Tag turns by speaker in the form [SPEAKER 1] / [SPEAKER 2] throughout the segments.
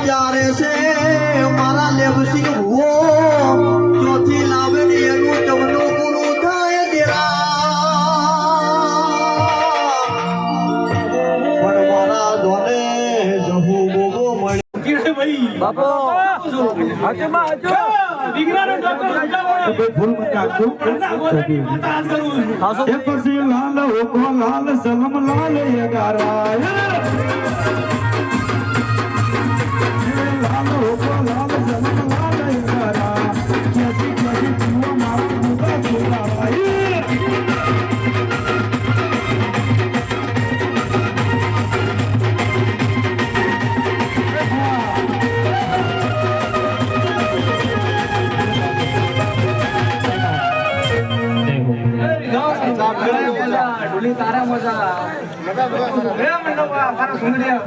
[SPEAKER 1] વિચારે છે મારા લેવસી હો ચોથી લાવણી એનું જમનું પૂરું થાય દેરા પણ મારા ધોને જહુ બોબો મળે
[SPEAKER 2] બાપો હાજુમાં હાજુ
[SPEAKER 3] દીકરાનો ડોક્ટર સમજાવો.
[SPEAKER 4] ભૂલ મત રાખજો
[SPEAKER 3] માતા હાથ કરું
[SPEAKER 2] હાસુ
[SPEAKER 4] એ પછી લાલ હુકમ લાલ સલમ લાલ યગારાય લાલ સલમ લાલ યગારા ક્યાંથી
[SPEAKER 2] મજા
[SPEAKER 3] મજા
[SPEAKER 5] મજા મજા મજા મજા મજા મજા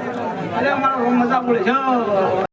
[SPEAKER 5] મજા મજા મજા મજા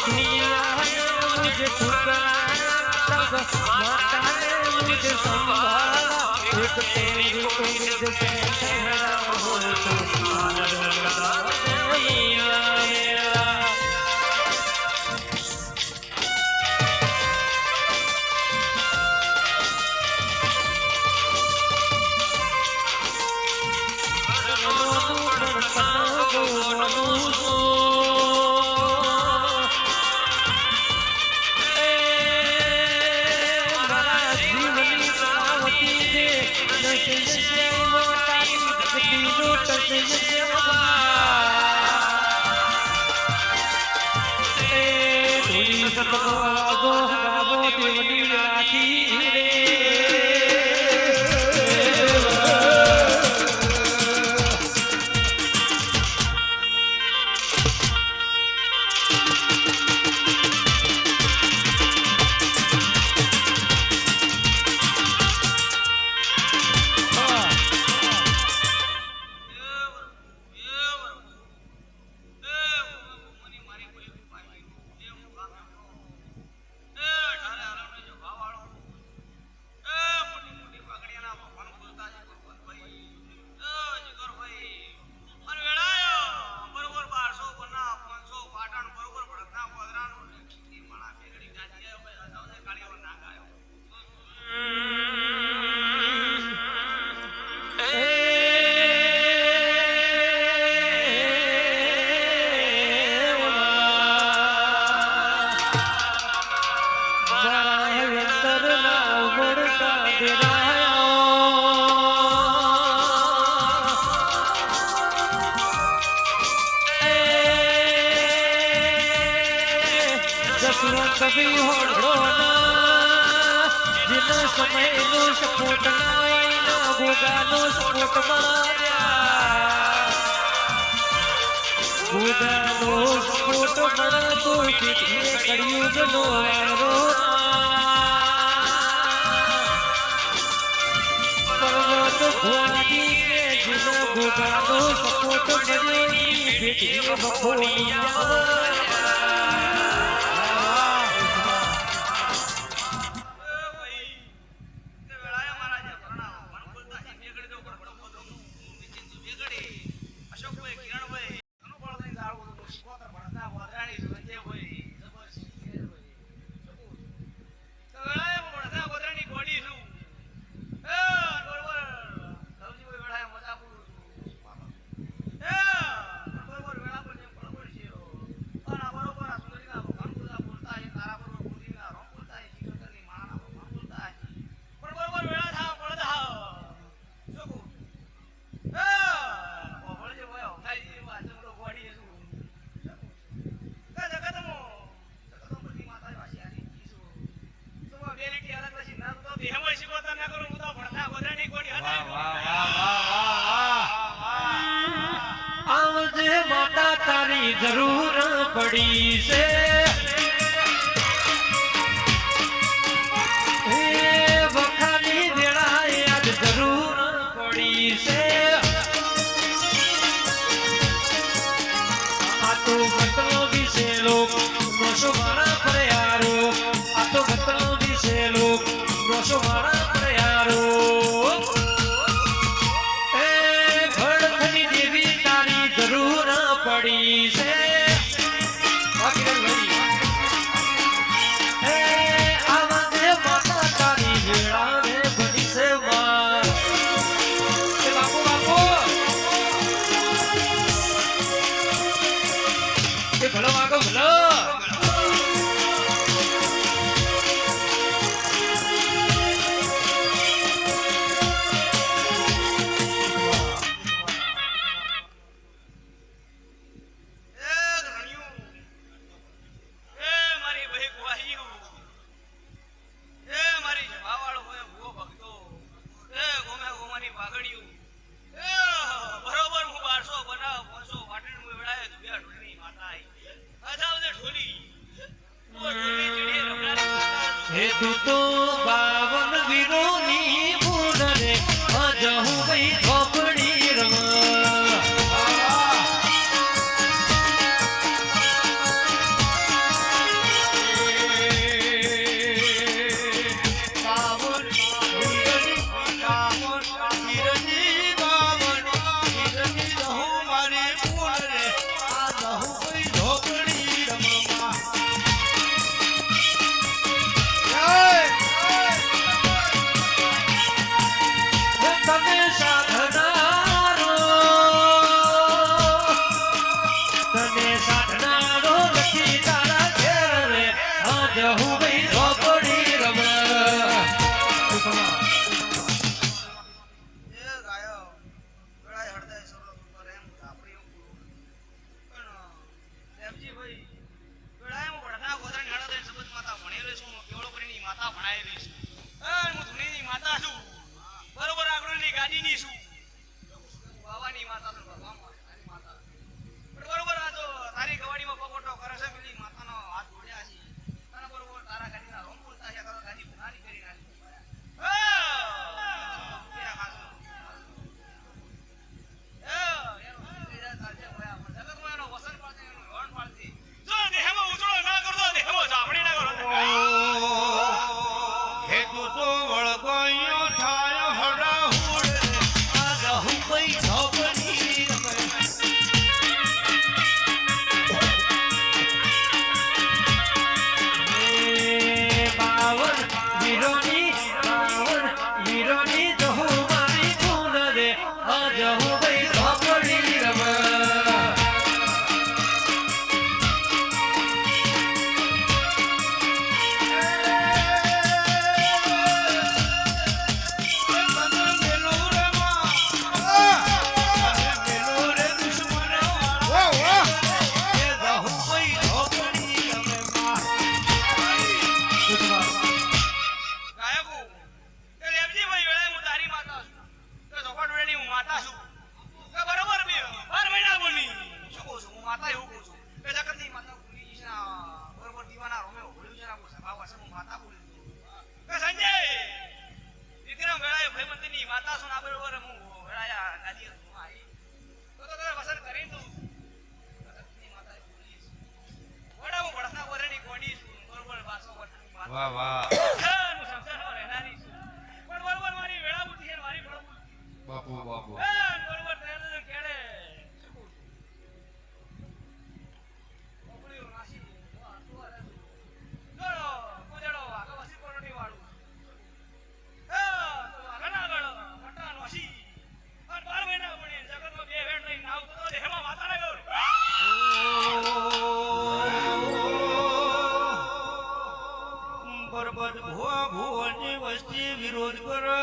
[SPEAKER 5] Oh, no, no,
[SPEAKER 1] no, લૂટ જઈએ ભગવાન
[SPEAKER 6] કભી હોડો ના. સમય નો સપોર્ટ ના ગોગા નો સપોર્ટ માર્યા ભૂત
[SPEAKER 1] ભોગાનો સપોર્ટ ચીઠીએ કળિયુગનો વારો પર્વત મળ્યો
[SPEAKER 5] સુવા બે લીટી અલગ પછી ના તો દેહમય શીખવતા ના કરું હું તો ભણતા ગોદરાની ગોડી હતા
[SPEAKER 1] આવજે માતા તારી જરૂર પડી છે. હે વખાની વેળાએ આજ જરૂર પડી છે. આ તો ગતનો વિશે લોકો નોશો મારા એ ભલો
[SPEAKER 3] હે તું 哇哇。
[SPEAKER 4] રોજ પર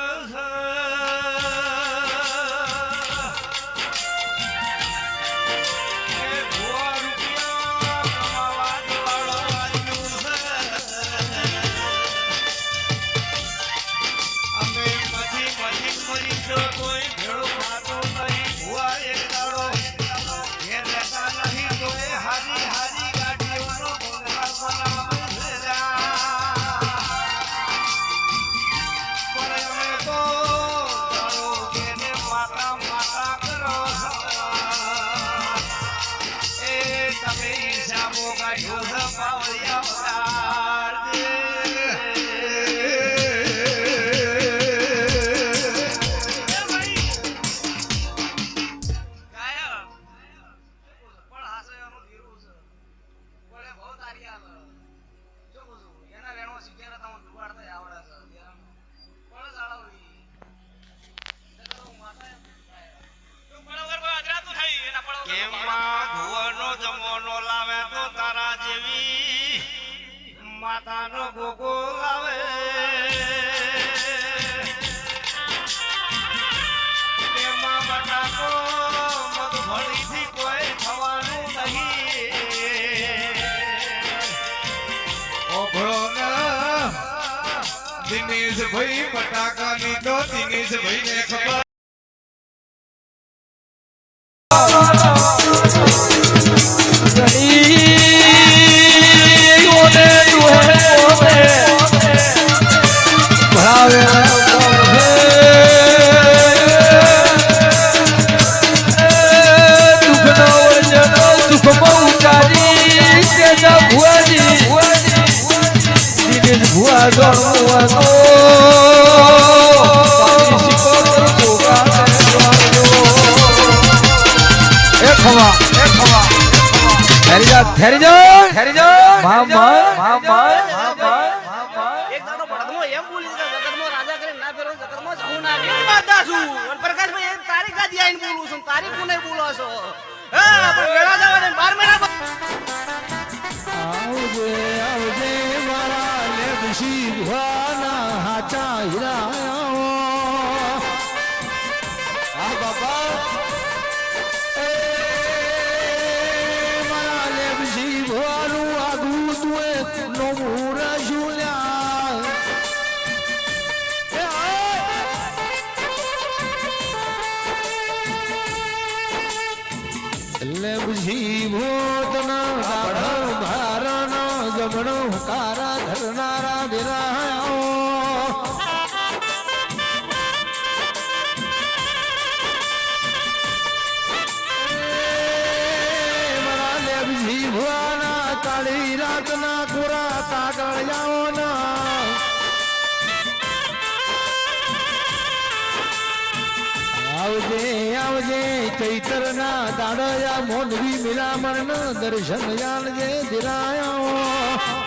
[SPEAKER 4] દિનેશભાઈ બટાકાની તો દિનેશભાઈ ને ખબર
[SPEAKER 1] ઠેરી જા જા
[SPEAKER 3] એક દાડો એમ બોલી દીધા જગતમાં રાજા કરીને ના ફેરવો જગતમાં જવું ના એની માતા છું. અને પ્રકાશભાઈ એમ તારી ગાદી આઈને બોલું છું તારી પુને બોલો છો હા પણ વેળા જવાને બાર મહિના
[SPEAKER 4] આવજે આવજે મારા હાચા હીરાઓ ভোর ચૈતરના દાડયા મોનવી મિલામણ દર્શન જાણજે દિરાયો